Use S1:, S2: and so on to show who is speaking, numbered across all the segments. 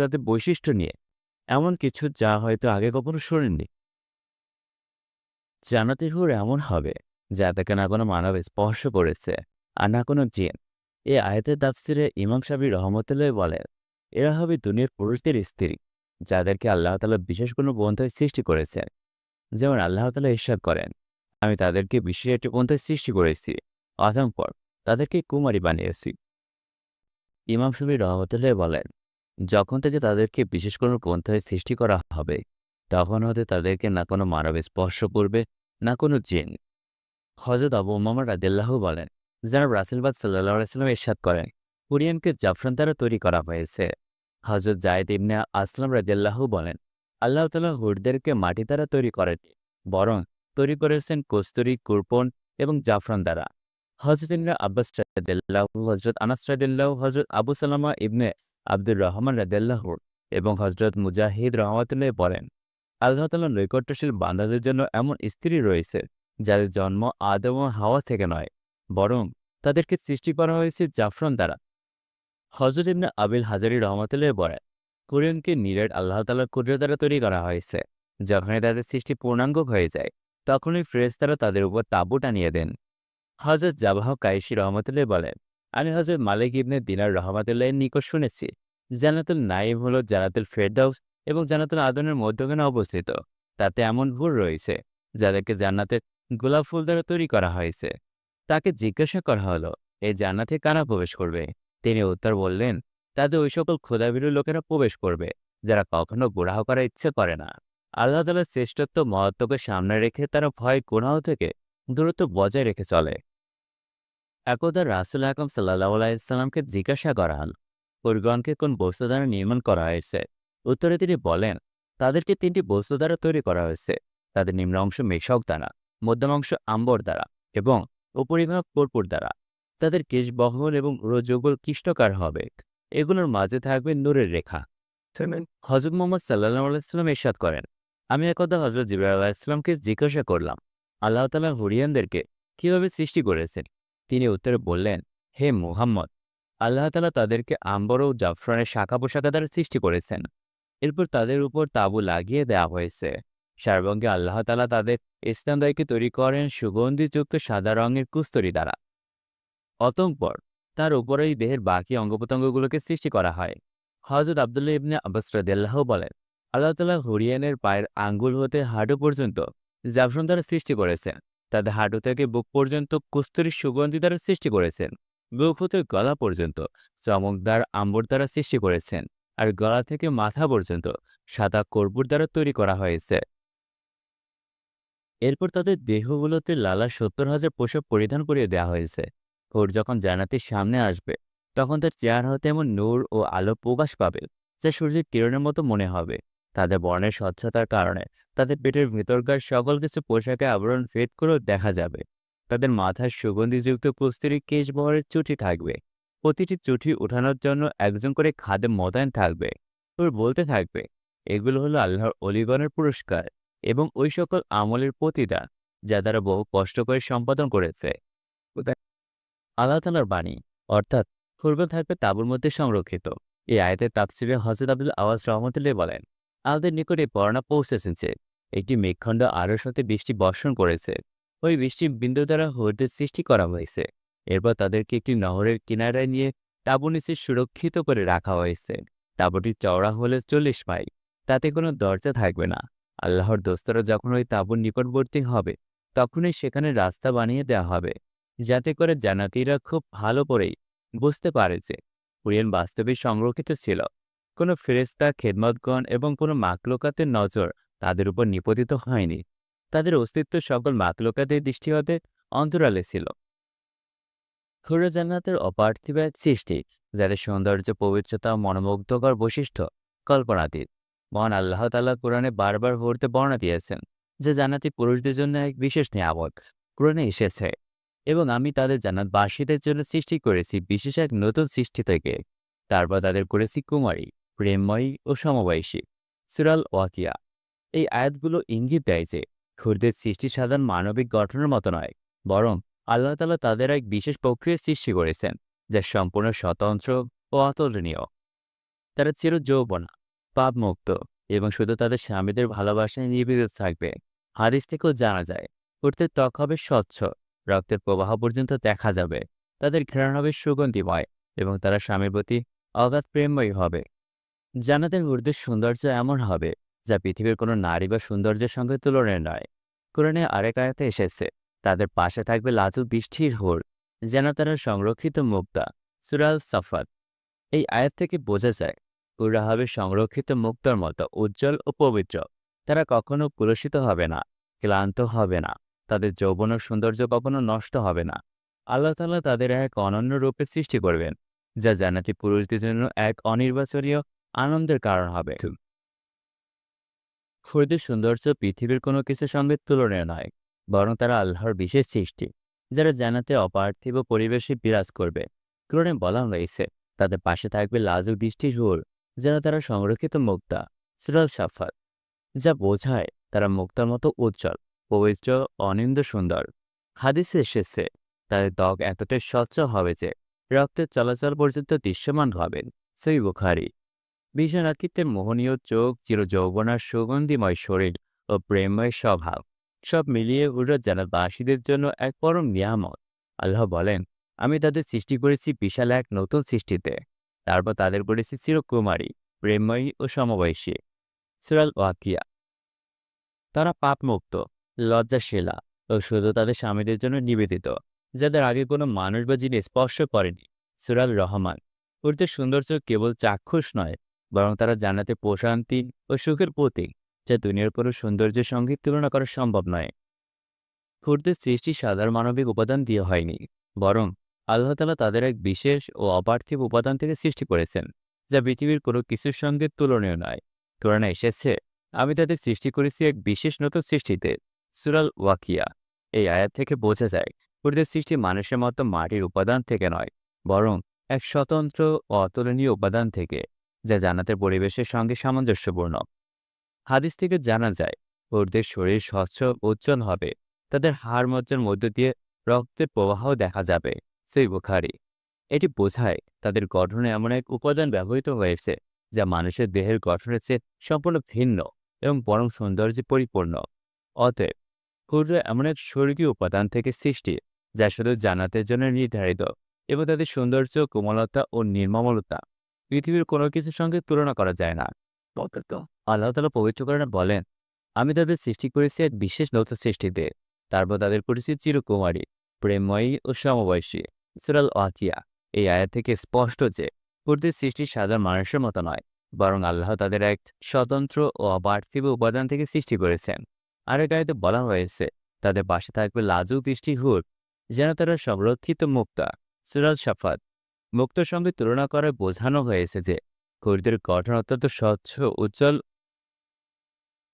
S1: যাতে বৈশিষ্ট্য নিয়ে। এমন কিছু যা হয়তো আগে কখনো শোনেননি। জান্নাতের হুর এমন হবে, যা তাকে না কোনো মানব স্পর্শ করেছে, আর না কোনো জিন। এই আয়তের তাফসিরে ইমাম সাবি রহমতুল্লাহ বলেন, এরা হবে দুনিয়ার পুরুষদের স্ত্রী, যাদেরকে আল্লাহ তালা বিশেষ কোনো পন্থায় সৃষ্টি করেছেন যেমন আল্লাহ তালা ইস্বাদ করেন, আমি তাদেরকে বিশেষ একটি পন্থায় সৃষ্টি করেছি, অতঃপর তাদেরকে কুমারী বানিয়েছি। ইমাম সাবি রহমতুল্লাহ বলেন যখন থেকে তাদেরকে বিশেষ কোনো পন্থায় সৃষ্টি করা হবে, তখন হতে তাদেরকে না কোনো মানব স্পর্শ করবে, না কোনো জিন। হজরত আবু উমামা রাদিল্লাহ বলেন, যারা রাসেলবাদ সাল্লাহ আসলাম করেন, কুরিয়ানকে জাফরান দ্বারা তৈরি করা হয়েছে। হজরত জায়দ ইবনে আসলাম রাদিল্লাহ বলেন, আল্লাহ তালা হুরদেরকে মাটি দ্বারা তৈরি করেনি, বরং তৈরি করেছেন কস্তুরি, কুরপন এবং জাফরান দ্বারা। হজরত ইবনে আব্বাস রাদিল্লাহ হজরত আনাস রাদিল্লাহ হজরত আবু সালামা ইবনে আব্দুর রহমান রাদিল্লাহ এবং হজরত মুজাহিদ রহমতুল্লাহ বলেন, আল্লাহ নৈকট্যশীল বান্দাদের জন্য এমন স্ত্রী রয়েছে, যাদের জন্ম আদম হাওয়া থেকে নয়, বরং তাদেরকে সৃষ্টি করা হয়েছে জাফরান দ্বারা। হজরত ইবনে আবিল হাজারি রহমতুল্লাহ বলেন, কোরিয়ানকে নিরেট আল্লাহ তালার কুদরত দ্বারা তৈরি করা হয়েছে। যখনই তাদের সৃষ্টি পূর্ণাঙ্গ হয়ে যায়, তখনই ফ্রেস তারা তাদের উপর তাঁবু টানিয়ে দেন। হজরত জাবাহ কাইশি রহমতুল্লাহ বলেন আমি হজরত মালিক ইবনে দিনার রহমতুল্লাহের নিকট শুনেছি জানাতুল নাইম হল জানাতুল ফেরদাউস এবং জানাতুল আদনের মধ্যখানে অবস্থিত। তাতে এমন ভুল রয়েছে, যাদেরকে জান্নাতের গোলাপ ফুল দ্বারা তৈরি করা হয়েছে। তাকে জিজ্ঞাসা করা হলো এই জান্নাতে কারা প্রবেশ করবে? তিনি উত্তর বললেন, তাদের ওই সকল ক্ষুধাবিরু লোকেরা প্রবেশ করবে, যারা কখনো গুড়াহ করার ইচ্ছে করে না। আল্লাহ তালার শ্রেষ্ঠত্ব মহত্বকে সামনে রেখে তারা ভয় গুণাহ থেকে দূরত্ব বজায় রেখে চলে। একদা রাসুল আকম সাল্লাহ আলাইসাল্লামকে জিজ্ঞাসা করা হল পরিগণকে কোন বস্তু দ্বারা নির্মাণ করা হয়েছে? উত্তরে তিনি বলেন তাদেরকে তিনটি বস্তু দ্বারা তৈরি করা হয়েছে। তাদের নিম্ন অংশ মেশক দ্বারা মধ্যম অংশ আম্বর দ্বারা এবং উপরিভাগ কর্পূর দ্বারা। তাদের কেশ বহল এবং রোজগোল কিষ্টকার হবে। এগুলোর মাঝে থাকবে নূরের রেখা। হজরত মোহাম্মদ সাল্লাহ আলাইস্লাম এরশাদ করেন আমি একদা হজরত জিবরা আলাহিসামকে জিজ্ঞাসা করলাম আল্লাহ তালা হরিয়ানদেরকে কীভাবে সৃষ্টি করেছেন? তিনি উত্তরে বললেন, হে মুহাম্মদ, আল্লাহ তালা তাদেরকে আম্বর ও জাফরানের শাখা পোশাখা দ্বারা সৃষ্টি করেছেন। এরপর তাদের উপর তাঁবু লাগিয়ে দেওয়া হয়েছে। সারবঙ্গে আল্লাহ তালা তাদের ইসলামদায়কে তৈরি করেন সুগন্ধিযুক্ত সাদা রঙের কুস্তরি দ্বারা। অতঃপর তার উপরেই দেহের বাকি অঙ্গপ্রত্যঙ্গগুলোকে সৃষ্টি করা হয়। হজরত আবদুল্লাহ ইবনে আব্বাস রাদিয়াল্লাহু বলেন, আল্লাহ তালা হরিয়ানের পায়ের আঙ্গুল হতে হাঁটু পর্যন্ত জাফরন দ্বারা সৃষ্টি করেছেন। তাদের হাঁটু থেকে বুক পর্যন্ত কুস্তরি সুগন্ধি দ্বারা সৃষ্টি করেছেন। বুক হতে গলা পর্যন্ত চমকদার আম্বর দ্বারা সৃষ্টি করেছেন আর গলা থেকে মাথা পর্যন্ত সাদা কর্পূর দ্বারা তৈরি করা হয়েছে। এরপর তাদের দেহগুলোতে লালা সত্তর হাজার পোশাক পরিধান করিয়ে দেওয়া হয়েছে। ভোর যখন জান্নাতের সামনে আসবে, তখন তার চেহারা হতে এমন নূর ও আলো প্রকাশ পাবে, যা সূর্যের কিরণের মতো মনে হবে। তাদের বর্ণের স্বচ্ছতার কারণে তাদের পেটের ভেতরকার সকল কিছু পোশাকে আবরণ ফেদ করেও দেখা যাবে। তাদের মাথার সুগন্ধিযুক্ত কুস্তির কেশ বহরের চুটি থাকবে। প্রতিটি চুটি উঠানোর জন্য একজন করে খাদে মোতায়েন থাকবে। তোর বলতে থাকবে, এগুলো হলো আল্লাহর অলিগণের পুরস্কার এবং ওই সকল আমলের প্রতিদান যা তারা বহু কষ্ট করে সম্পাদন করেছে। আল্লাহ তালার বাণী, অর্থাৎ, ফুরগন থাকবে তাবুর মধ্যে সংরক্ষিত। এই আয়তের তাফসিরে হজরত আব্দুল আওয়াজ রহমতুল্লাহ বলেন আমাদের নিকটে বর্ণা পৌঁছেছে একটি মেঘখণ্ড আরও সাথে বৃষ্টি বর্ষণ করেছে। ওই বৃষ্টি বিন্দু দ্বারা হরদের সৃষ্টি করা হয়েছে। এরপর তাদেরকে একটি নহরের কিনারায় নিয়ে তাঁবু নিচে সুরক্ষিত করে রাখা হয়েছে। তাঁবুটি চওড়া হলে চল্লিশ মাইল। তাতে কোনো দরজা থাকবে না। আল্লাহর দোস্তরা যখন ওই তাঁবুর নিকটবর্তী হবে, তখনই সেখানে রাস্তা বানিয়ে দেওয়া হবে। যাতে করে জানাতিরা খুব ভালো করেই বুঝতে পারে যে বাস্তবে সংরক্ষিত ছিল। কোনো ফেরেস্তা খেদমতগণ এবং কোনো মাকলোকাতের নজর তাদের উপর নিপতিত হয়নি। তাদের অস্তিত্ব সকল মাকলোকাতের দৃষ্টি হতে অন্তরালে ছিল। হুরা জান্নাতের অপার্থিব এক সৃষ্টি, যাদের সৌন্দর্য, পবিত্রতা মনোমুগ্ধকর বৈশিষ্ট্য কল্পনাতীত। মহান আল্লাহ তাল্লাহ কোরআনে বারবার হরতে বর্ণনা দিয়েছেন যে জান্নাতি পুরুষদের জন্য এক বিশেষ নিয়ামক কোরআনে এসেছে এবং আমি তাদের জান্নাতবাসীদের জন্য সৃষ্টি করেছি বিশেষ এক নতুন সৃষ্টি থেকে। তারপর তাদের করেছি কুমারী। প্রেমময়ী ও সমবয়সী। সুরাল ওয়াকিয়া। এই আয়াতগুলো ইঙ্গিত দেয় যে, খুরদের সৃষ্টি সাধারণ মানবিক গঠনের মতো নয়, বরং আল্লাহ তালা তাদের এক বিশেষ প্রক্রিয়ার সৃষ্টি করেছেন, যা সম্পূর্ণ স্বতন্ত্র ও অতুলনীয়। তারা চির যৌবনা পাপমুক্ত এবং শুধু তাদের স্বামীদের ভালোবাসায় নিবেদিত থাকবে। হাদিস থেকেও জানা যায়, উঠতে ত্বক হবে স্বচ্ছ, রক্তের প্রবাহ পর্যন্ত দেখা যাবে, তাদের ঘ্রাণ হবে সুগন্ধিময় এবং তারা স্বামীর প্রতি অগাধ প্রেমময়ী হবে। জান্নাতের ঊর্ধ্বের সৌন্দর্য এমন হবে, যা পৃথিবীর কোনো নারী বা সৌন্দর্যের সঙ্গে তুলনায় নয়। কোরআনে আরেক আয়াতে এসেছে, তাদের পাশে থাকবে লাজুক দৃষ্টির হোর যেন তারা সংরক্ষিত মুক্তা। সুরাল সাফাত এই আয়াত থেকে বোঝা যায়, ওরা হবে সংরক্ষিত মুক্তার মতো, উজ্জ্বল ও পবিত্র। তারা কখনো কুলসিত হবে না, ক্লান্ত হবে না, তাদের যৌবন ও সৌন্দর্য কখনো নষ্ট হবে না। আল্লাহ তাআলা তাদের এক অনন্য রূপে সৃষ্টি করবেন, যা জানাতি পুরুষদের জন্য এক অনির্বাচনীয় আনন্দের কারণ হবে। খুরদের সৌন্দর্য পৃথিবীর কোনো কিছুর সঙ্গে তুলনীয় নয় বরং তারা আল্লাহর বিশেষ সৃষ্টি যারা জানাতে অপার্থিব পরিবেশে বিরাজ করবে। কোরআনে বলা হয়েছে তাদের পাশে থাকবে লাজুক দৃষ্টির হুর যেন তারা সংরক্ষিত মুক্তা সুরাল সাফাত যা বোঝায় তারা মুক্তার মতো উজ্জ্বল পবিত্র অনিন্দ সুন্দর। হাদিসে এসেছে তাদের ত্বক এতটাই স্বচ্ছ হবে যে রক্তের চলাচল পর্যন্ত দৃশ্যমান হবেন সেই বুখারি। বিশ্বনাথিত্বের মোহনীয় চোখ চির যৌবনার সুগন্ধিময় শরীর ও প্রেমময় স্বভাব, সব মিলিয়ে উড়া জানাবাসীদের জন্য এক পরম নিয়ামত। আল্লাহ বলেন, আমি তাদের সৃষ্টি করেছি বিশাল এক নতুন সৃষ্টিতে। তারপর তাদের করেছি চিরকুমারী, প্রেমময়ী ও সমবয়সী। সুরাল ওয়াকিয়া তারা পাপমুক্ত, লজ্জাশীলা ও শুধু তাদের স্বামীদের জন্য নিবেদিত, যাদের আগে কোনো মানুষ বা জিনিস স্পর্শ করেনি। সুরাল রহমান উর্দের সৌন্দর্য কেবল চাক্ষুষ নয় বরং তারা জানাতে প্রশান্তি ও সুখের প্রতীক, যা দুনিয়ার কোনো সৌন্দর্যের সঙ্গে তুলনা করা সম্ভব নয়। খুরদের সৃষ্টি সাধারণ মানবিক উপাদান দিয়ে হয়নি, বরং আল্লাহ তালা তাদের এক বিশেষ ও অপার্থিব উপাদান থেকে সৃষ্টি করেছেন, যা পৃথিবীর কোনো কিছুর সঙ্গে তুলনীয় নয়। কোরআনে এসেছে, আমি তাদের সৃষ্টি করেছি এক বিশেষ নতুন সৃষ্টিতে। সুরাল ওয়াকিয়া, এই আয়াত থেকে বোঝা যায়, খুরদের সৃষ্টি মানুষের মতো মাটির উপাদান থেকে নয়, বরং এক স্বতন্ত্র অতুলনীয় উপাদান থেকে। যা জান্নাতের পরিবেশের সঙ্গে সামঞ্জস্যপূর্ণ। হাদিস থেকে জানা যায় ওদের শরীর স্বচ্ছ উজ্জ্বল হবে। তাদের হাড় মজ্জার মধ্য দিয়ে রক্তের প্রবাহ দেখা যাবে, সেই বুখারি। এটি বোঝায় তাদের গঠনে এমন এক উপাদান ব্যবহৃত হয়েছে, যা মানুষের দেহের গঠনের চেয়ে সম্পূর্ণ ভিন্ন এবং পরম সৌন্দর্যে পরিপূর্ণ। অতএব, ক্ষুদ্র এমন এক স্বর্গীয় উপাদান থেকে সৃষ্টি, যা শুধু জানাতের জন্য নির্ধারিত, এবং তাদের সৌন্দর্য, কোমলতা ও নির্মমলতা। পৃথিবীর কোনো কিছুর সঙ্গে তুলনা করা যায় না। আল্লাহ তালা পবিত্রকরণে বলেন আমি তাদের সৃষ্টি করেছি এক বিশেষ নতুন সৃষ্টিতে তারপর তাদের করেছি চিরকুমারী প্রেমময়ী ও সমবয়সী। সুরাল ওয়াকিয়া এই আয়াত থেকে স্পষ্ট যে কুর্দির সৃষ্টি সাধারণ মানুষের মতো নয় বরং আল্লাহ তাদের এক স্বতন্ত্র ও অপার্থিব উপাদান থেকে সৃষ্টি করেছেন। আরেক আয়াতে বলা হয়েছে তাদের পাশে থাকবে লাজুক দৃষ্টি হুর যেন তারা সংরক্ষিত মুক্তা। সুরাল সাফাত মুক্তর সঙ্গে তুলনা করে বোঝানো হয়েছে যে কুর্দের গঠন অত্যন্ত স্বচ্ছ, উজ্জ্বল।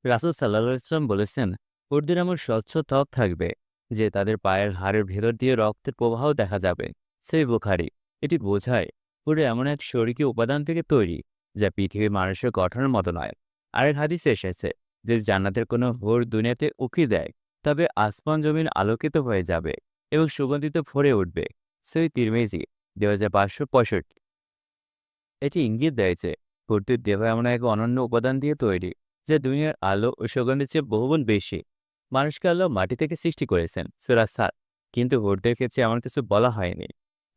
S1: রাসুল সাল্লাহ ইসলাম বলেছেন, কুর্দির এমন স্বচ্ছ ত্বক থাকবে যে তাদের পায়ের হাড়ের ভেতর দিয়ে রক্তের প্রবাহ দেখা যাবে। সেই বুখারি, এটি বোঝায় পুরো এমন এক শরীরী উপাদান থেকে তৈরি, যা পৃথিবীর মানুষের গঠনের মতো নয়। আরেক হাদিসে এসেছে যে জান্নাতের কোনো হোর দুনিয়াতে উকি দেয়, তবে আসমান জমিন আলোকিত হয়ে যাবে এবং সুগন্ধিত ভরে উঠবে। সেই তিরমেজি দুই হাজার পাঁচশো পঁয়ষট্টি। এটি ইঙ্গিত দেয় যে কুর্তির দেহ এমন এক অনন্য উপাদান দিয়ে তৈরি, যা দুনিয়ার আলো ও সুগন্ধের চেয়ে বহুগুণ বেশি। মানুষকে আল্লাহ মাটি থেকে সৃষ্টি করেছেন, সুরা সাত। কিন্তু হুরদের ক্ষেত্রে এমন কিছু বলা হয়নি।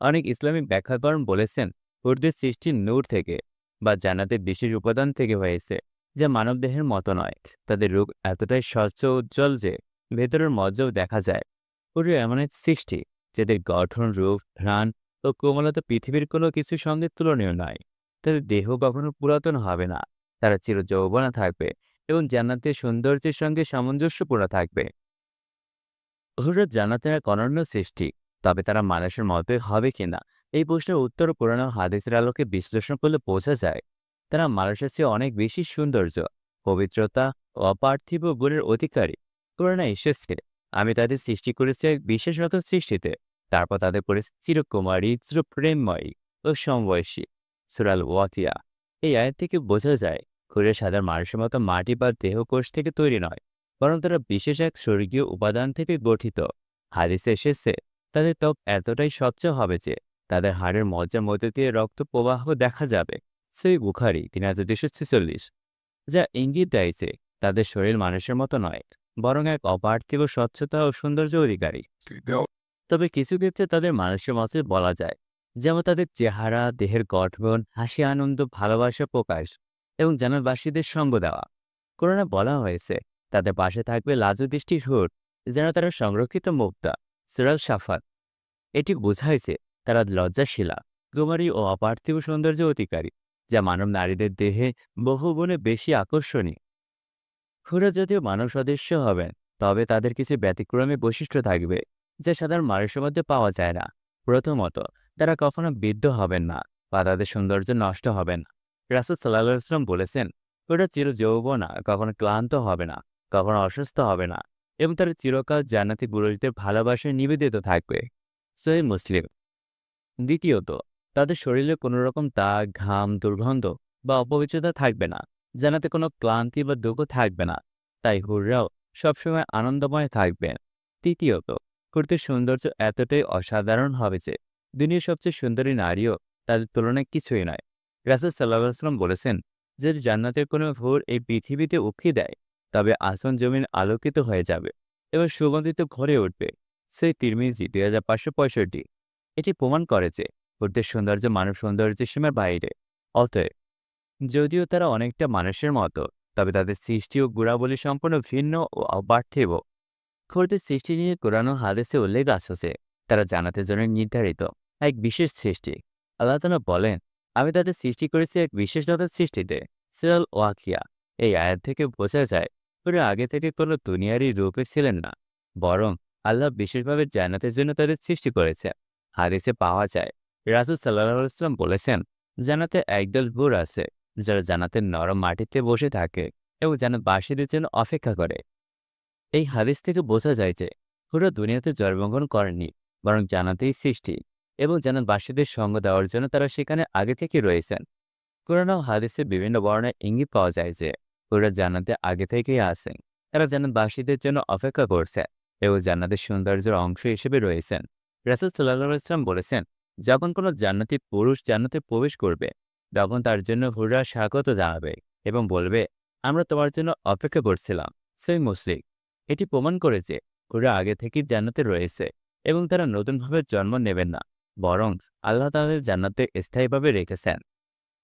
S1: অনেক ইসলামিক ব্যাখ্যাকরণ বলেছেন হুরদের সৃষ্টি নূর থেকে বা জানাতে বিশেষ উপাদান থেকে হয়েছে, যা মানবদেহের মতো নয়। তাদের রূপ এতটাই স্বচ্ছ উজ্জ্বল যে ভেতরের মজ্জাও দেখা যায়। পুরো এমন এক সৃষ্টি, যাদের গঠন, রূপ, ঘ্রাণ ও কোমলতা পৃথিবীর কোনো কিছুর সঙ্গে তুলনীয় নয়। তাদের দেহ কখনো পুরাতন হবে না। তারা চির যৌবনা থাকবে এবং জান্নাতের সৌন্দর্যের সঙ্গে সামঞ্জস্যপূর্ণ থাকবে। হুরত জান্নাতের এক অনন্য সৃষ্টি। তবে তারা মানুষের মতোই হবে কিনা এই প্রশ্নের উত্তর পুরানো হাদিসের আলোকে বিশ্লেষণ করলে বোঝা যায়। তারা মানুষের চেয়ে অনেক বেশি সৌন্দর্য, পবিত্রতা ও অপার্থিব গুণের অধিকারী। কোরআনে এসেছে, আমি তাদের সৃষ্টি করেছি এক বিশেষত সৃষ্টিতে। তারপর তাদের করেছি চিরকুমারী, চিরপ্রেমময়ী ও সমবয়সী। সুরাল ওয়াতিয়া। এই আয়াত থেকে বোঝা যায় খুরে সাধারণ মানুষের মতো মাটি বা দেহকোষ থেকে তৈরি নয়, বরং তারা বিশেষ এক স্বর্গীয় উপাদান থেকে গঠিত। হাদিসে এসেছে, তাদের ত্বক এতটাই স্বচ্ছ হবে যে, তাদের হাড়ের মজ্জার মধ্যে দিয়ে রক্ত প্রবাহ দেখা যাবে। সেই বুখারি তিন হাজার দুশো ছেচল্লিশ, যা ইঙ্গিত দেয় যে, তাদের শরীর মানুষের মতো নয়, বরং এক অপার্থিব স্বচ্ছতা ও সৌন্দর্য অধিকারী। তবে কিছু ক্ষেত্রে তাদের মানুষের মতে বলা যায়, যেমন তাদের চেহারা, দেহের গঠন, হাসি, আনন্দ, ভালোবাসা প্রকাশ এবং জানালবাসীদের সঙ্গ দেওয়া। কোরআনে বলা হয়েছে, তাদের পাশে থাকবে লাজু দৃষ্টির হুর, যেন তারা সংরক্ষিত মুক্তা, সিরাল সাফাত এটি বোঝায় যে তারা লজ্জাশীলা, কুমারী ও অপার্থিব সৌন্দর্য অধিকারী, যা মানব নারীদের দেহে বহু গুণে বেশি আকর্ষণীয়। হুরা যদিও মানব সদস্য হবেন, তবে তাদের কিছু ব্যতিক্রমী বৈশিষ্ট্য থাকবে। যা সাধারণ মানুষের মধ্যে পাওয়া যায় না। প্রথমত, তারা কখনো বিদ্ধ হবেন না বা তাদের সৌন্দর্য নষ্ট হবে না। রাসুল সাল্লাহ ইসলাম বলেছেন, ওরা চির যৌবনা কখনো ক্লান্ত হবে না, কখনো অসুস্থ হবে না এবং তারা চিরকাল জান্নাতি গুরুদের ভালোবাসায় নিবেদিত থাকবে। সহি মুসলিম। দ্বিতীয়ত, তাদের শরীরে কোনো রকম ঘাম, দুর্গন্ধ বা অপবিত্রতা থাকবে না জানাতে কোনো ক্লান্তি বা দুঃখ থাকবে না। তাই হুররাও সবসময় আনন্দময় থাকবেন। তৃতীয়ত কুর্তির সৌন্দর্য এতটাই অসাধারণ হবে যে, দুনিয়ার সবচেয়ে সুন্দরী নারীও তাদের তুলনায় কিছুই নয়। রাসুল সাল্লাহ সাল্লাম বলেছেন যে, জান্নাতের কোনো ভোর এই পৃথিবীতে উকি দেয়, তবে আসন জমিন আলোকিত হয়ে যাবে এবং সুগন্ধিত ঘরে উঠবে। সেই তিরমিজি দুই হাজার পাঁচশো পঁয়ষট্টি। এটি প্রমাণ করে যে হুরদের সৌন্দর্য মানব সৌন্দর্যের সীমার বাইরে। অতএব, যদিও তারা অনেকটা মানুষের মতো, তবে তাদের সৃষ্টি ও গুণাবলী সম্পূর্ণ ভিন্ন ও অপার্থিব। খোরদের সৃষ্টি নিয়ে কোরআন হাদেসে উল্লেখ যে তারা জানাতের জন্য নির্ধারিত এক বিশেষ সৃষ্টি। আল্লাহ তালা বলেন, আমি তাদের সৃষ্টি করেছি এক বিশেষতার সৃষ্টিতে, সিরাল ওয়াকিয়া। এই আয়াত থেকে বোঝা যায়, ওরা আগে থেকে কোনো দুনিয়ারই রূপে ছিলেন না, বরং আল্লাহ বিশেষভাবে জান্নাতের জন্য তাদের সৃষ্টি করেছে। হাদিসে পাওয়া যায়, রাসুল সাল্লাহ ইসলাম বলেছেন জানাতে একদল ভোর আছে, যারা জানাতে নরম মাটিতে বসে থাকে এবং জানাতবাসীদের জন্য অপেক্ষা করে। এই হাদিস থেকে বোঝা যায় যে পুরো দুনিয়াতে জন্মগ্রহণ করেননি, বরং জানাতেই সৃষ্টি এবং জানাতবাসীদের সঙ্গ দেওয়ার জন্য তারা সেখানে আগে থেকে রয়েছেন। কোরআন ও হাদিসে বিভিন্ন বর্ণায় ইঙ্গিত পাওয়া যায় যে পুরো জান্নাতে আগে থেকেই আসেন তারা জান্নাতবাসীদের জন্য অপেক্ষা করছে এবং জান্নাতের সৌন্দর্যের অংশ হিসেবে রয়েছেন। রাসুল সাল্লাহ ইসলাম বলেছেন, যখন কোনো জান্নাতি পুরুষ জান্নাতে প্রবেশ করবে, তখন তার জন্য হুররা স্বাগত জানাবে এবং বলবে, আমরা তোমার জন্য অপেক্ষা করছিলাম, সেই মুসলিক এটি প্রমাণ করেছে ওরা আগে থেকেই জান্নাতে রয়েছে এবং তারা নতুনভাবে জন্ম নেবেন না, বরং আল্লাহ তাদের জান্নাতে স্থায়ীভাবে রেখেছেন।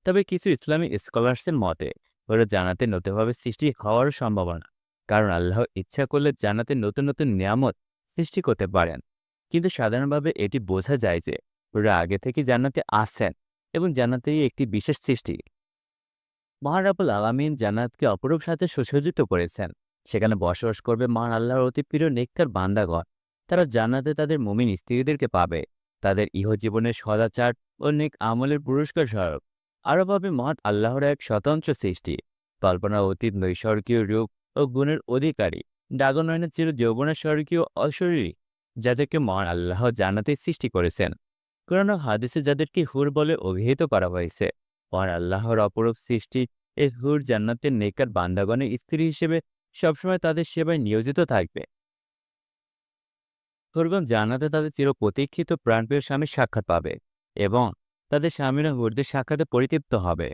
S1: তবে কিছু ইসলামী স্কলার্সের মতে, ওরা জানাতে নতুনভাবে সৃষ্টি হওয়ার সম্ভাবনা, কারণ আল্লাহ ইচ্ছা করলে জানাতে নতুন নতুন নিয়ামত সৃষ্টি করতে পারেন। কিন্তু সাধারণভাবে এটি বোঝা যায় যে ওরা আগে থেকে জান্নাতে আসছেন এবং জান্নাতেই একটি বিশেষ সৃষ্টি। মহারাবুল আলামিন জান্নাতকে অপরূপ সাথে সুসজ্জিত করেছেন। সেখানে বসবাস করবে মহান আল্লাহর অতি প্রিয় নেককার বান্দাগণ। তারা জান্নাতে তাদের মুমিন স্ত্রীদেরকে পাবে। তাদের ইহজীবনের সদাচার ও নেক আমলের পুরস্কার স্বরূপ। আরও পাবে মহান আল্লাহর এক স্বতন্ত্র সৃষ্টি। কল্পনা অতীত নৈসর্গীয় রূপ ও গুণের অধিকারী। ডাগনয়নের চির যৌবনের স্বর্গীয় অশরীরী, যাদেরকে মহান আল্লাহ জানাতে সৃষ্টি করেছেন। কোরআন হাদিসে যাদেরকে হুর বলে অভিহিত করা হয়েছে। মহান আল্লাহর অপরূপ সৃষ্টি এ হুর জান্নাতের নেকার বান্দাগণের স্ত্রী হিসেবে সবসময় তাদের সেবায় নিয়োজিত থাকবে। হুরগণ জান্নাতে তাদের চির প্রতীক্ষিত প্রাণপ্রিয় স্বামীর সাক্ষাৎ পাবে এবং তাদের স্বামীরা হুরদের সাক্ষাতে পরিতৃপ্ত হবে।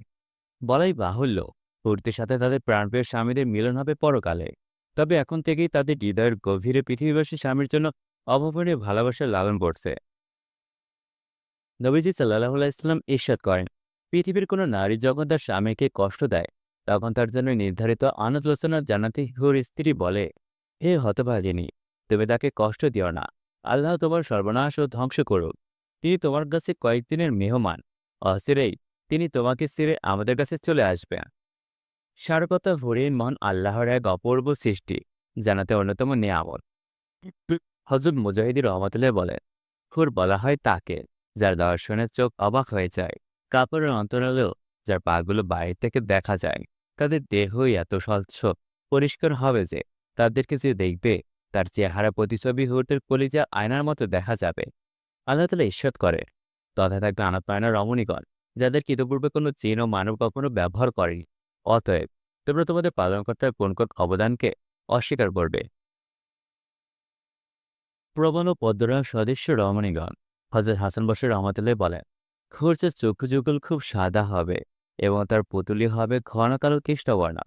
S1: বলাই বাহুল্য হুরদের সাথে তাদের প্রাণপ্রিয় স্বামীদের মিলন হবে পরকালে। তবে এখন থেকেই তাদের হৃদয়ের গভীরে পৃথিবীবাসী স্বামীর জন্য অভাবনীয় ভালোবাসা লালন করছে। নবীজি সাল্লাহ ইসলাম ঈর্ষাদ করেন, পৃথিবীর কোনো নারী যখন তার স্বামীকে কষ্ট দেয় তখন তার জন্য নির্ধারিত আনন্দলোচনা জানাতে হুর স্ত্রী বলে, হে হতভাগিনী, তুমি তাকে কষ্ট দিও না। আল্লাহ তোমার সর্বনাশ ও ধ্বংস করুক। তিনি তোমার কাছে কয়েকদিনের মেহমান। অস্থিরেই তিনি তোমাকে ছেড়ে আমাদের কাছে চলে আসবে সারকতা হরিণ মহান আল্লাহর এক অপূর্ব সৃষ্টি, জানাতে অন্যতম নিয়ামত। হজরত মুজাহিদি রহমতুল্লাহ বলেন, হুর বলা হয় তাকে, যার দর্শনের চোখ অবাক হয়ে যায়। কাপড়ের অন্তরালেও যার পাগুলো বাইরে থেকে দেখা যায়। তাদের দেহই এত স্বচ্ছ, পরিষ্কার হবে যে তাদেরকে যে দেখবে, তার চেহারা প্রতিছবি হুরদের কলিজা আয়নার মতো দেখা যাবে। আল্লাহ তালা ঈশ্বর করে তথা থাকবে আনাপায়না রমণীগণ, যাদের ইতিপূর্বে কোনো চীন ও মানব কখনো ব্যবহার করেনি। অতএব তোমরা তোমাদের পালনকর্তার কোন অবদানকে অস্বীকার করবে। প্রবল ও পদ্মরাগ সদস্য রমণীগণ হজরত হাসান বসর রহমতুল্লাহ বলেন খুরচের চক্ষু যুগল খুব সাদা হবে। এবং তার পুতুলি হবে ঘন কালো কৃষ্ণবর্ণ।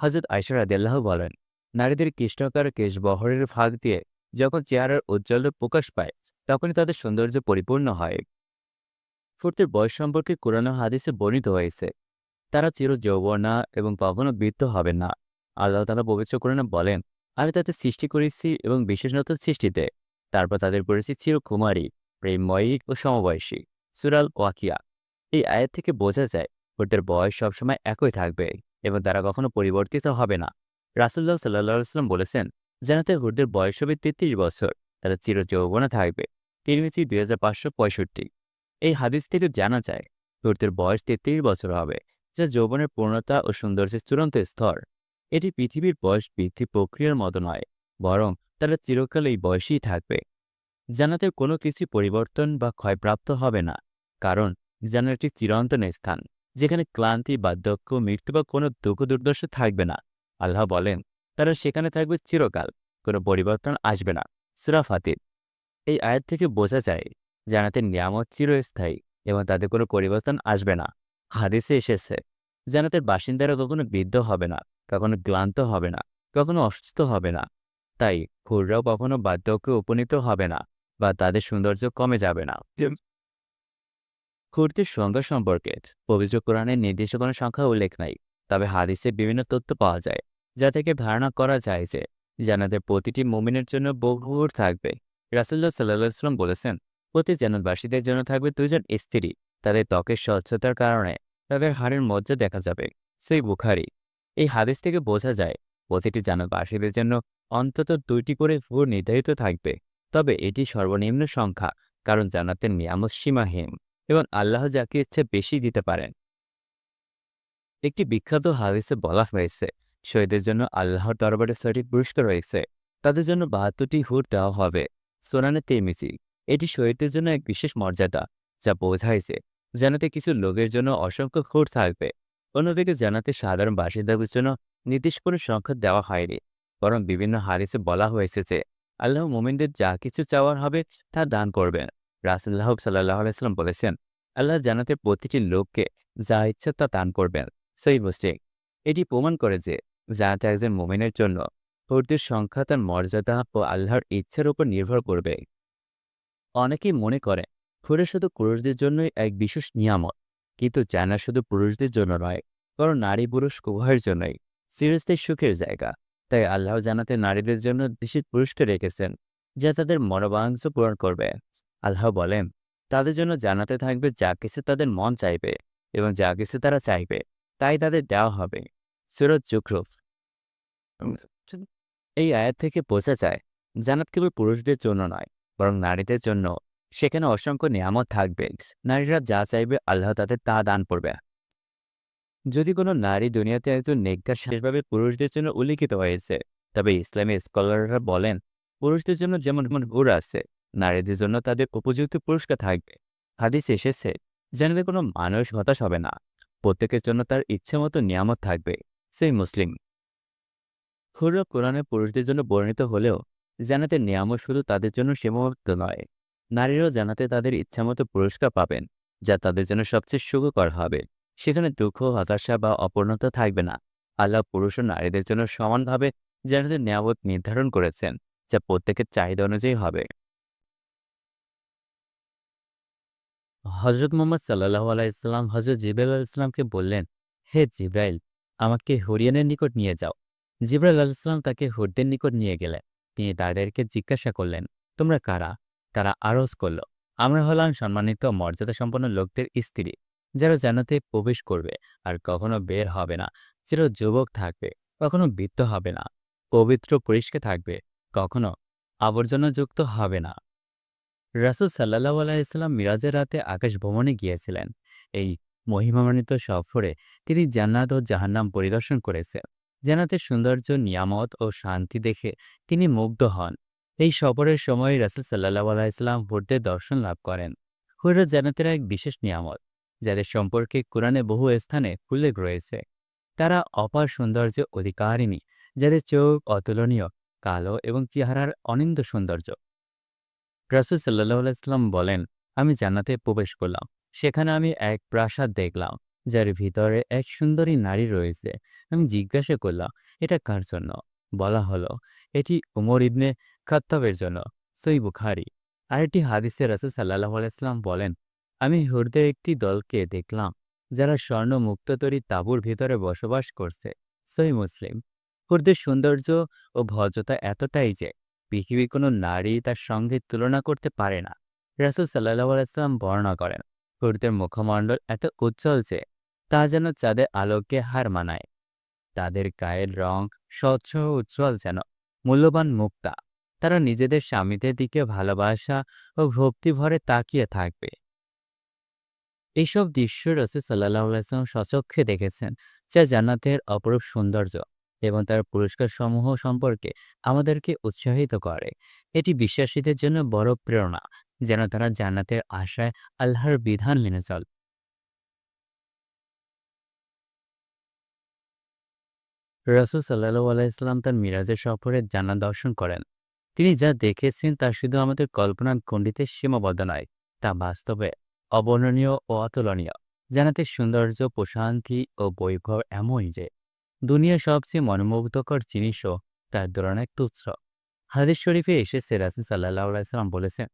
S1: হজরত আয়সা রাদিয়াল্লাহ বলেন, নারীদের কৃষ্ণকার কেশবহরের ফাঁক দিয়ে যখন চেহারার উজ্জ্বল প্রকাশ পায়, তখনই তাদের সৌন্দর্য পরিপূর্ণ হয়। ফুর্তির বয়স সম্পর্কে কোরআন হাদিসে বর্ণিত হয়েছে, তারা চির যৌবনা এবং কখনো বৃদ্ধ হবে না। আল্লাহ তালা পবিত্র কোরআনে বলেন, আমি তাদের সৃষ্টি করেছি এবং বিশেষ নতুন সৃষ্টিতে। তারপর তাদের করেছি চিরকুমারী প্রেমময়ী ও সমবয়সী। সুরাল ওয়াকিয়া। এই আয়াত থেকে বোঝা যায় ওদের বয়স সবসময় একই থাকবে এবং তারা কখনো পরিবর্তিত হবে না। রাসুল্লাহ সাল্লাহ সাল্লাম বলেছেন জানাতে হুডদের বয়স হবে তেত্রিশ বছর, তারা চির যৌবনে থাকবে তিরমিচি দুই হাজার পাঁচশো পঁয়ষট্টি। এই হাদিস থেকে জানা যায় হুডদের বয়স তেত্রিশ বছর হবে, যা যৌবনের পূর্ণতা ও সৌন্দর্যের চূড়ান্ত স্তর। এটি পৃথিবীর বয়স বৃদ্ধি প্রক্রিয়ার মতো নয়, বরং তারা চিরকাল এই বয়সেই থাকবে। জানাতে কোনো কিছু পরিবর্তন বা ক্ষয়প্রাপ্ত হবে না, কারণ জানাটি চিরন্তন স্থান। যেখানে ক্লান্তি বা দক্ষ মৃত্যু বা কোনো দুঃখ দুর্দর্শ থাকবে না। আল্লাহ বলেন, তারা সেখানে থাকবে চিরকাল, কোনো পরিবর্তন আসবে না। সুরা ফাতির এই আয়াত থেকে বোঝা যায় জানাতে নিয়ামত চিরস্থায়ী এবং তাতে কোনো পরিবর্তন আসবে না। হাদিসে এসেছে জানাতের বাসিন্দারা কখনো বৃদ্ধ হবে না, কখনো ক্লান্ত হবে না, কখনো অসুস্থ হবে না। তাই হুররাও কখনো বার্ধক্যে উপনীত হবে না বা তাদের সৌন্দর্য কমে যাবে না। হুরদের সংখ্যা সম্পর্কে। পবিত্র কোরআনের নির্দিষ্ট কোনো সংখ্যা উল্লেখ নাই, তবে হাদিসে বিভিন্ন তথ্য পাওয়া যায়, যা থেকে ধারণা করা যায় যে জানাতের প্রতিটি মুমিনের জন্য বহুর থাকবে। রাসুল্লাহ সাল্লাহ ইসলাম বলেছেন, প্রতি জানাতবাসীদের জন্য থাকবে দুজন স্ত্রী। তাদের ত্বকের স্বচ্ছতার কারণে তাদের হাড়ের মজ্জা দেখা যাবে। সেই বুখারি। এই হাদিস থেকে বোঝা যায়, প্রতিটি জানাতবাসীদের জন্য অন্তত দুইটি করে ভুর নির্ধারিত থাকবে। তবে এটি সর্বনিম্ন সংখ্যা, কারণ জানাতের নিয়ামত সীমাহীন। এবং আল্লাহ যাকে ইচ্ছে বেশি দিতে পারেন। একটি বিখ্যাত হাদিসে বলা হয়েছে, শহীদের জন্য আল্লাহর দরবারে ছয়টি পুরস্কার রয়েছে, তাদের জন্য বাহাত্তরটি হুর দেওয়া হবে। সোনানে তেমিচি এটি শহীদদের জন্য এক বিশেষ মর্যাদা, যা বোঝাইছে জানাতে কিছু লোকের জন্য অসংখ্য হুর থাকবে। অন্যদিকে জানাতে সাধারণ বাসিন্দাদের জন্য নির্দিষ্ট কোনো সংখ্যা দেওয়া হয়নি। বরং বিভিন্ন হাদিসে বলা হয়েছে যে, আল্লাহ মোমিনদের যা কিছু চাওয়ার হবে তা দান করবেন। রাসুল্লাহ সাল্লাহ আলাইসাল্লাম বলেছেন, আল্লাহ জানাতে প্রতিটি লোককে যা ইচ্ছা তা দান করবেন। সেই মুসলিম, এটি প্রমাণ করে যে জানাতে একজন মোমিনের জন্য হুরদের সংখ্যা, তার মর্যাদা ও আল্লাহর ইচ্ছার উপর নির্ভর করবে। অনেকেই মনে করে হুরে শুধু পুরুষদের জন্যই এক বিশেষ নিয়ামত, কিন্তু জানা শুধু পুরুষদের জন্য নয়, বরং নারী পুরুষ উভয়ের জন্যই। সিরিজদের সুখের জায়গা, তাই আল্লাহ জানাতে নারীদের জন্য বিশেষ পুরস্কার রেখেছেন, যা তাদের মনোবাঞ্ছ পূরণ করবে। আল্লাহ বলেন, তাদের জন্য জানাতে থাকবে যা কিছু তাদের মন চাইবে এবং যা কিছু তারা চাইবে, তাই তাদের দেওয়া হবে। সুরত জুকরুফ এই আয়াত থেকে বোঝা যায় জানাত কেবল পুরুষদের জন্য নয়, বরং নারীদের জন্য। সেখানে অসংখ্য নিয়ামত থাকবে। নারীরা যা চাইবে আল্লাহ তাদের তা দান করবে। যদি কোনো নারী দুনিয়াতে একজন নেককার শেষভাবে পুরুষদের জন্য উল্লিখিত হয়েছে, তবে ইসলামী স্কলাররা বলেন, পুরুষদের জন্য যেমন যেমন হুর আছে নারীদের জন্য তাদের উপযুক্ত পুরস্কার থাকবে। হাদিস এসেছে যেন কোনো মানুষ হতাশ হবে না। প্রত্যেকের জন্য তার ইচ্ছে মতো নিয়ামত থাকবে। সেই মুসলিম। হুররা কোরআনে পুরুষদের জন্য বর্ণিত হলেও জানাতে নিয়ামত শুধু তাদের জন্য সীমাবদ্ধ নয়। নারীরাও জানাতে তাদের ইচ্ছামতো পুরস্কার পাবেন, যা তাদের জন্য সবচেয়ে সুখকর হবে। সেখানে দুঃখ, হতাশা বা অপূর্ণতা থাকবে না। আল্লাহ পুরুষ ও নারীদের জন্য সমানভাবে জানাতে নিয়ামত নির্ধারণ করেছেন, যা প্রত্যেকের চাহিদা অনুযায়ী হবে। হজরত মোহাম্মদ সাল্লাহ আলাইসাল্লাম হজরত জিব্রাইল আলাইসলামকে বললেন, হে জিব্রাইল, আমাকে হরিয়ানের নিকট নিয়ে যাও। জিব্রাইল আলাইসলাম তাকে হুরদের নিকট নিয়ে গেলেন। তিনি তাদেরকে জিজ্ঞাসা করলেন, তোমরা কারা? তারা আরজ করল, আমরা হলাম সম্মানিত মর্যাদা সম্পন্ন লোকদের স্ত্রী, যারা জানাতে প্রবেশ করবে আর কখনো বের হবে না। চির যুবক থাকবে, কখনো বৃত্ত হবে না। পবিত্র পরিষ্কার থাকবে, কখনো আবর্জনাযুক্ত হবে না। রাসুল সাল্লাহ আলাইসাল্লাম মিরাজের রাতে আকাশ ভ্রমণে গিয়েছিলেন। এই মহিমান্বিত সফরে তিনি জান্নাত ও জাহান্নাম পরিদর্শন করেছেন। জান্নাতের সৌন্দর্য, নিয়ামত ও শান্তি দেখে তিনি মুগ্ধ হন। এই সফরের সময় রাসুল সাল্লাহ আলাইসাল্লাম হুরদের দর্শন লাভ করেন। হুররা জান্নাতের এক বিশেষ নিয়ামত, যাদের সম্পর্কে কোরআনে বহু স্থানে উল্লেখ রয়েছে। তারা অপার সৌন্দর্য অধিকারিণী, যাদের চোখ অতুলনীয়, কালো এবং চেহারার অনিন্দ সৌন্দর্য। রাসুল সাল্লাহ বলেন, আমি জান্নাতে প্রবেশ করলাম। সেখানে আমি এক প্রাসাদ দেখলাম, যার ভিতরে এক সুন্দরী নারী রয়েছে। আমি জিজ্ঞাসা করলাম, এটা কার জন্য? বলা হলো, এটি উমর ইবনে খাত্তাবের জন্য, সই বুখারি। আরেকটি হাদিসে রাসুল সাল্লাহ আলাইসলাম বলেন, আমি হুরদের একটি দলকে দেখলাম, যারা স্বর্ণ মুক্ততরী তাঁবুর ভিতরে বসবাস করছে, সই মুসলিম। হুরদের সৌন্দর্য ও ভদ্রতা এতটাই যে পৃথিবীর কোনো নারী তার সঙ্গে তুলনা করতে পারে না। রাসুল সাল্লাহ আলাইসলাম বর্ণনা করেন হুরদের মুখমণ্ডল এত উজ্জ্বল যে তা যেন চাঁদের আলোকে হার মানায়। তাদের গায়ের রং স্বচ্ছ উজ্জ্বল যেন, মূল্যবান মুক্তা। তারা নিজেদের স্বামীদের দিকে ভালোবাসা ও ভক্তি ভরে তাকিয়ে থাকবে। এইসব দৃশ্য রসুল সাল্লাহ আলাইসলাম সচক্ষে দেখেছেন, যা জান্নাতের অপরূপ সৌন্দর্য। এবং তার পুরস্কার সমূহ সম্পর্কে আমাদেরকে উৎসাহিত করে। এটি বিশ্বাসীদের জন্য বড় প্রেরণা, যেন তারা জান্নাতের আশায় আল্লাহর বিধান মেনে চল। রসুল সাল্লাহ আলাইসলাম তার মিরাজের সফরে জান্নাত দর্শন করেন। তিনি যা দেখেছেন তা শুধু আমাদের কল্পনার খণ্ডিতে সীমাবদ্ধ নয়, তা বাস্তবে অবর্ণনীয় ও অতুলনীয় জানাতে সৌন্দর্য, প্রশান্তি ও বৈভব এমনই যে দুনিয়ার সবচেয়ে মনোমুগ্ধকর জিনিসও তার তুলনায় তুচ্ছ। হাদিস শরীফে এসেছে রাসুল সাল্লাহ আলাইসাল্লাম বলেছেন,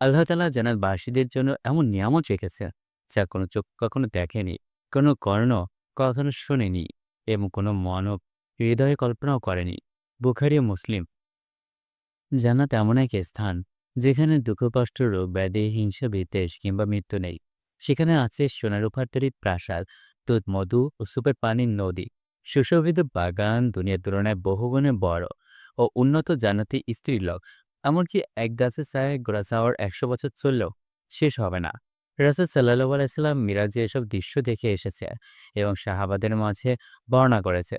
S1: আল্লাহ তালা জানাতবাসীদের জন্য এমন নিয়ামত রেখেছেন, যা কোনো চোখ কখনো দেখেনি, কোনো কর্ণ কখনো শোনেনি এবং কোনো মানব হৃদয়ে কল্পনাও করেনি। বুখারি মুসলিম। জান্নাত এমন এক স্থান, যেখানে দুঃখ, কষ্ট, রোগ, ব্যাধি, হিংসা, বিদ্বেষ কিংবা মৃত্যু নেই। সেখানে আছে সোনারূপার তৈরি প্রাসাদ, দুধ, মধু ও সুপের পানির নদী। সুশোভিত বাগান দুনিয়ার তুলনায় বহুগুণে বড় ও উন্নত জান্নাতি স্ত্রীলোক। এমনকি এক গাছের ছায় গোড়া চাওয়ার একশো বছর চললেও শেষ হবে না। রাসুল সাল্লাহ আলাইসাল্লাম মিরাজে এসব দৃশ্য দেখে এসেছে এবং শাহাবাদের মাঝে বর্ণনা করেছে।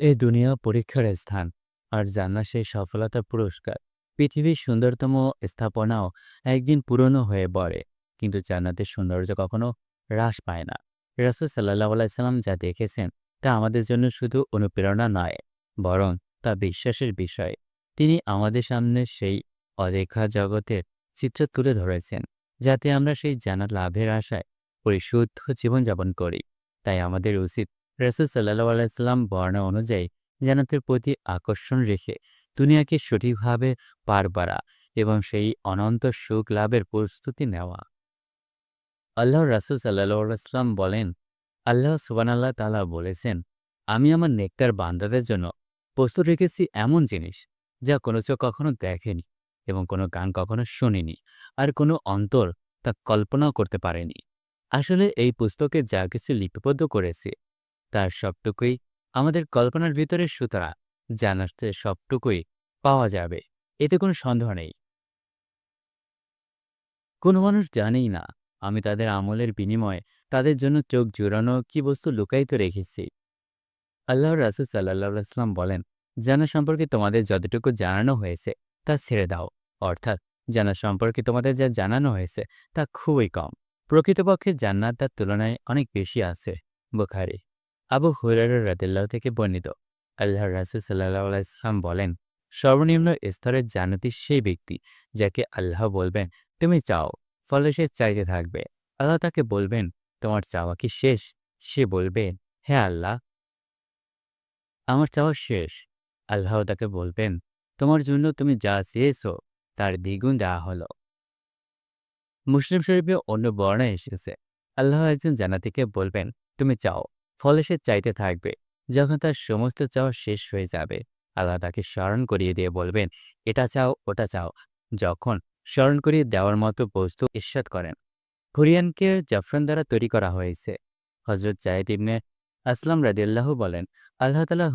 S1: এই দুনিয়া পরীক্ষার স্থান আর জান্নাত সেই সফলতার পুরস্কার। পৃথিবীর সুন্দরতম স্থাপনাও একদিন পুরনো হয়ে পড়ে, কিন্তু জান্নাতের সৌন্দর্য কখনো হ্রাস পায় না। রাসুল সাল্লাহ আলাইসাল্লাম যা দেখেছেন, তা আমাদের জন্য শুধু অনুপ্রেরণা নয়, বরং তা বিশ্বাসের বিষয়। তিনি আমাদের সামনে সেই অদেখা জগতের চিত্র তুলে ধরেছেন, যাতে আমরা সেই জানা লাভের আশায় পরিশুদ্ধ জীবনযাপন করি। তাই আমাদের উচিত রসুল সাল্লাহ আলাইসাল্লাম বর্ণা অনুযায়ী জান্নাতের প্রতি আকর্ষণ রেখে দুনিয়াকে সঠিকভাবে পার পারা এবং সেই অনন্ত সুখ লাভের প্রস্তুতি নেওয়া। আল্লাহ রাসুল সাল্লাহাম বলেন, আল্লাহ সুবান আল্লাহ তালা বলেছেন, আমি আমার নেকটার বান্দাদের জন্য প্রস্তুত রেখেছি এমন জিনিস যা কোনো চোখ কখনো দেখেনি এবং কোনো গান কখনো শোনেনি আর কোনো অন্তর তা কল্পনাও করতে পারেনি। আসলে এই পুস্তকে যা কিছু লিপিবদ্ধ করেছে, তার সবটুকুই আমাদের কল্পনার ভিতরে সুতরাং জানাতে সবটুকুই পাওয়া যাবে। এতে কোনো সন্দেহ নেই। কোনো মানুষ জানেই না আমি তাদের আমলের বিনিময়ে তাদের জন্য চোখ জোড়ানো কি বস্তু লুকায়িত রেখেছি। আল্লাহ রাসুল সাল্লাহ আসলাম বলেন, জানা সম্পর্কে তোমাদের যতটুকু জানানো হয়েছে, তা ছেড়ে দাও। অর্থাৎ, জানা সম্পর্কে তোমাদের যা জানানো হয়েছে, তা খুবই কম। প্রকৃতপক্ষে জান্নাত তার তুলনায় অনেক বেশি আছে। বুখারি। আবু হুরার রাদিল্লাহ থেকে বর্ণিত। আল্লাহ রাসুল সাল্লাহ বলেন, সর্বনিম্ন স্তরের জান্নাতি সেই ব্যক্তি যাকে আল্লাহ বলবেন, তুমি চাও। ফলে সে চাইতে থাকবে। আল্লাহ তাকে বলবেন, তোমার চাওয়া কি শেষ? সে বলবে হ্যাঁ আল্লাহ। আমার চাওয়া শেষ। আল্লাহ তাকে বলবেন, তোমার জন্য তুমি যা চেয়েছো, তার দ্বিগুণ দেওয়া হলো। মুসলিম শরীফে অন্য বর্ণায় এসেছে। আল্লাহ একজন জানাতিকে বলবেন, তুমি চাও। ফলে সে চাইতে থাকবে। যখন তার সমস্ত চাওয়া শেষ হয়ে যাবে, আল্লাহ তাকে স্মরণ করিয়ে দিয়ে বলবেন, এটা চাও, ওটা চাও। যখন স্মরণ করিয়ে দেওয়ার মতো বস্তু ইস্যাত করেন। হুরিয়ানকে জাফরান দ্বারা তৈরি করা হয়েছে। হজরত জায়দ ইবনে আসলাম রাদিল্লাহ বলেন, আল্লাহ তালা